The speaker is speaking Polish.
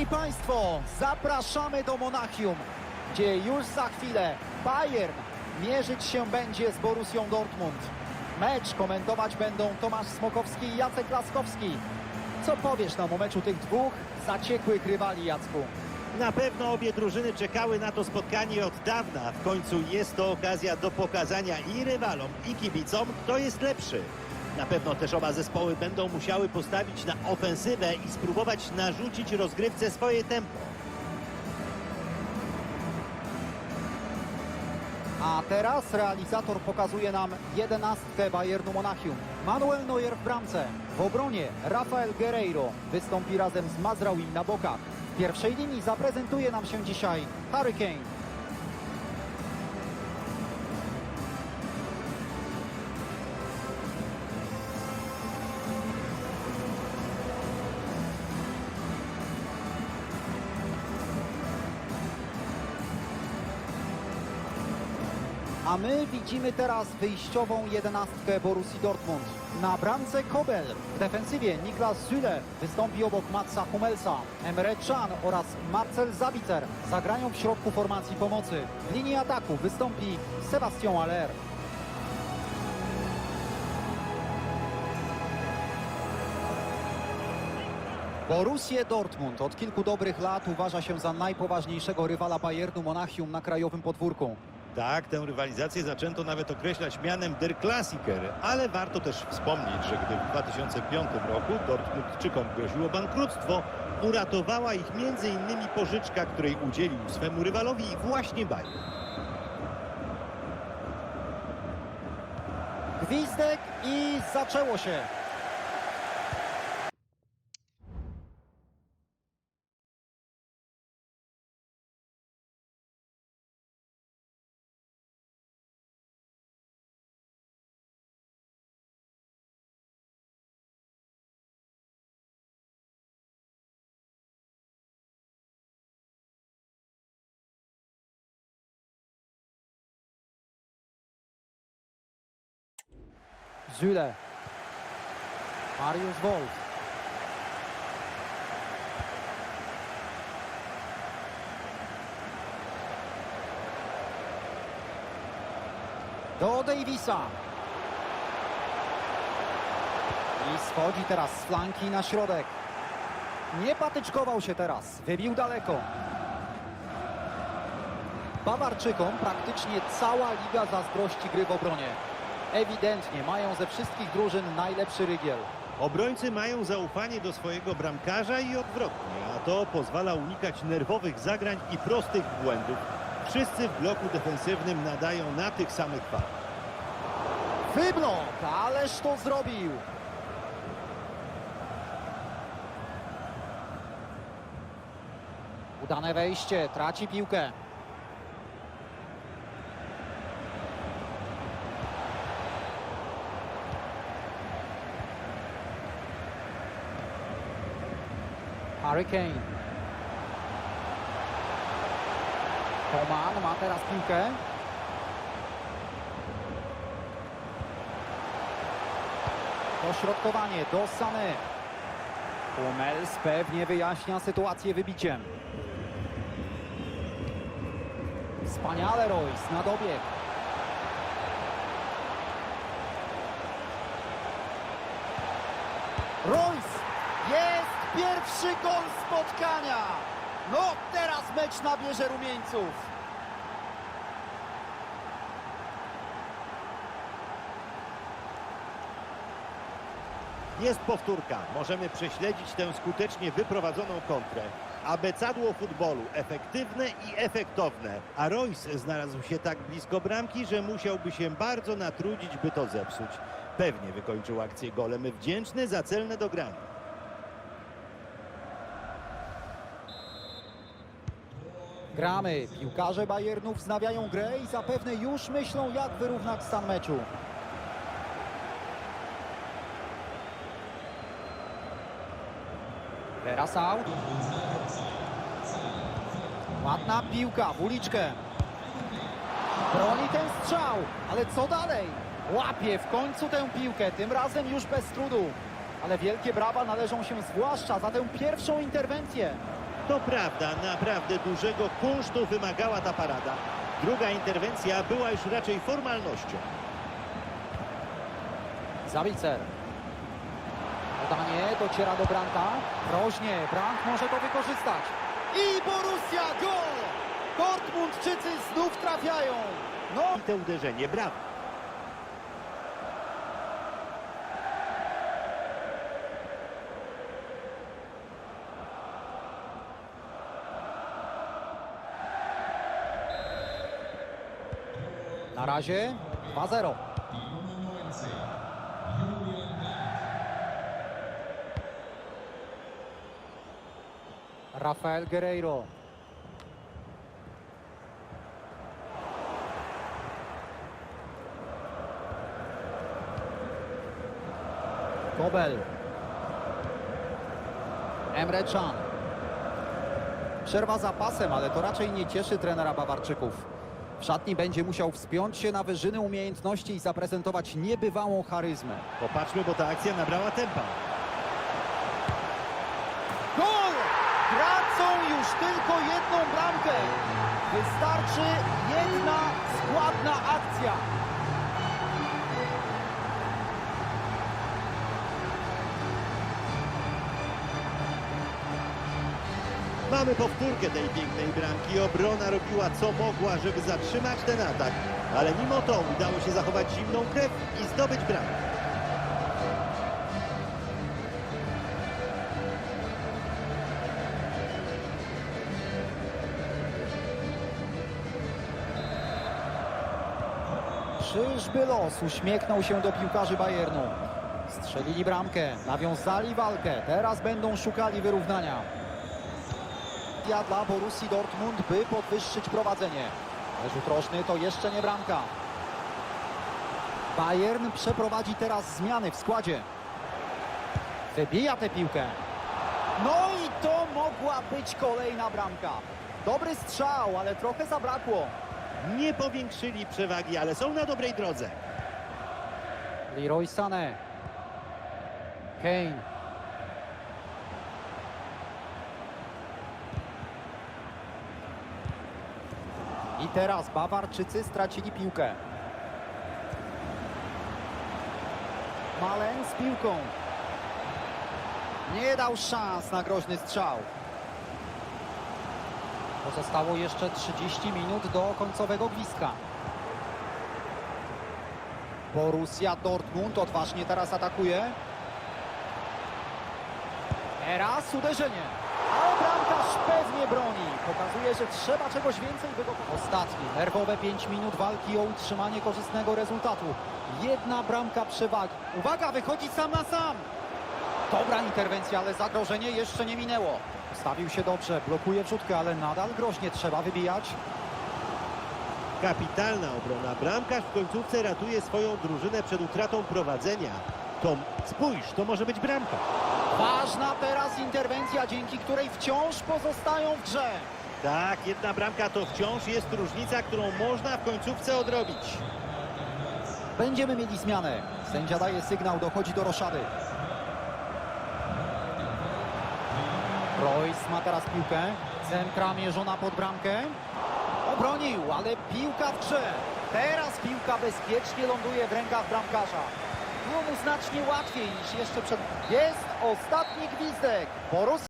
Szanowni Państwo, zapraszamy do Monachium, gdzie już za chwilę Bayern mierzyć się będzie z Borussią Dortmund. Mecz komentować będą Tomasz Smokowski i Jacek Laskowski. Co powiesz nam o meczu tych dwóch zaciekłych rywali, Jacku? Na pewno obie drużyny czekały na to spotkanie od dawna. W końcu jest to okazja do pokazania i rywalom, i kibicom, kto jest lepszy. Na pewno też oba zespoły będą musiały postawić na ofensywę i spróbować narzucić rozgrywce swoje tempo. A teraz realizator pokazuje nam jedenastkę Bayernu Monachium. Manuel Neuer w bramce. W obronie Rafael Guerreiro wystąpi razem z Mazraoui na bokach. W pierwszej linii zaprezentuje nam się dzisiaj Harry A my widzimy teraz wyjściową jedenastkę Borussii Dortmund. Na bramce Kobel, w defensywie Niklas Süle wystąpi obok Matsa Hummelsa. Emre Can oraz Marcel Zabiter zagrają w środku formacji pomocy. W linii ataku wystąpi Sebastian Aller. Borussię Dortmund od kilku dobrych lat uważa się za najpoważniejszego rywala Bayernu Monachium na krajowym podwórku. Tak, tę rywalizację zaczęto nawet określać mianem Der Klassiker, ale warto też wspomnieć, że gdy w 2005 roku Dortmundczykom groziło bankructwo, uratowała ich m.in. pożyczka, której udzielił swemu rywalowi właśnie Bayern. Gwizdek i zaczęło się. Züle. Mariusz Wolf. Do Davisa. I schodzi teraz z flanki na środek. Nie patyczkował się teraz. Wybił daleko. Bawarczykom praktycznie cała liga zazdrości gry w obronie. Ewidentnie mają ze wszystkich drużyn najlepszy rygiel. Obrońcy mają zaufanie do swojego bramkarza i odwrotnie, a to pozwala unikać nerwowych zagrań i prostych błędów. Wszyscy w bloku defensywnym nadają na tych samych par. Wyblok, ależ to zrobił. Udane wejście, traci piłkę. Harry Kane. Coman ma teraz piłkę. Dośrodkowanie do Sané. Hummels pewnie wyjaśnia sytuację wybiciem. Wspaniale Royce na dobieg. Royce! Jest pierwszy gol spotkania! No teraz mecz nabierze rumieńców. Jest powtórka. Możemy prześledzić tę skutecznie wyprowadzoną kontrę. Abecadło futbolu. Efektywne i efektowne. A Royce znalazł się tak blisko bramki, że musiałby się bardzo natrudzić, by to zepsuć. Pewnie wykończył akcję golem wdzięczny za celne dogranie. Gramy. Piłkarze Bayernu wznawiają grę i zapewne już myślą, jak wyrównać stan meczu. Teraz out. Ładna piłka w uliczkę. Broni ten strzał, ale co dalej? Łapie w końcu tę piłkę, tym razem już bez trudu. Ale wielkie brawa należą się zwłaszcza za tę pierwszą interwencję. To prawda, naprawdę dużego kunsztu wymagała ta parada. Druga interwencja była już raczej formalnością. Zawicer. Podanie dociera do Branka. Groźnie, Brank może to wykorzystać. I Borussia, gol! Dortmundczycy znów trafiają. No, I to uderzenie, brawo. Na razie 2-0. Rafael Guerreiro. Kobel. Emre Can. Przerwa za pasem, ale to raczej nie cieszy trenera Bawarczyków. W szatni będzie musiał wspiąć się na wyżyny umiejętności i zaprezentować niebywałą charyzmę. Popatrzmy, bo ta akcja nabrała tempa. Gol! Tracą już tylko jedną bramkę. Wystarczy jedna składna akcja. Mamy powtórkę tej pięknej bramki. Obrona robiła co mogła, żeby zatrzymać ten atak. Ale mimo to udało się zachować zimną krew i zdobyć bramkę. Czyżby los uśmiechnął się do piłkarzy Bayernu. Strzelili bramkę, nawiązali walkę. Teraz będą szukali wyrównania. Dla Borussii Dortmund, by podwyższyć prowadzenie. Rzut rożny to jeszcze nie bramka. Bayern przeprowadzi teraz zmiany w składzie. Wybija tę piłkę. No i to mogła być kolejna bramka. Dobry strzał, ale trochę zabrakło. Nie powiększyli przewagi, ale są na dobrej drodze. Leroy Sané. Kane. I teraz Bawarczycy stracili piłkę. Malen z piłką. Nie dał szans na groźny strzał. Pozostało jeszcze 30 minut do końcowego gwizdka. Borussia Dortmund odważnie teraz atakuje. Teraz uderzenie. A bramkarz pewnie broni. Pokazuje, że trzeba czegoś więcej by go... Ostatni, nerwowe 5 minut walki o utrzymanie korzystnego rezultatu. Jedna bramka przewagi. Uwaga, wychodzi sam na sam. Dobra interwencja, ale zagrożenie jeszcze nie minęło. Ustawił się dobrze, blokuje wrzutkę, ale nadal groźnie trzeba wybijać. Kapitalna obrona. Bramkarz w końcówce ratuje swoją drużynę przed utratą prowadzenia. To spójrz, to może być bramka. Ważna teraz interwencja, dzięki której wciąż pozostają w grze. Tak, jedna bramka to wciąż jest różnica, którą można w końcówce odrobić. Będziemy mieli zmianę. Sędzia daje sygnał, dochodzi do roszady. Royce ma teraz piłkę. Centra mierzona pod bramkę. Obronił, ale piłka w grze. Teraz piłka bezpiecznie ląduje w rękach bramkarza. Było mu znacznie łatwiej niż jeszcze przed... Jest ostatni gwizdek. Borussia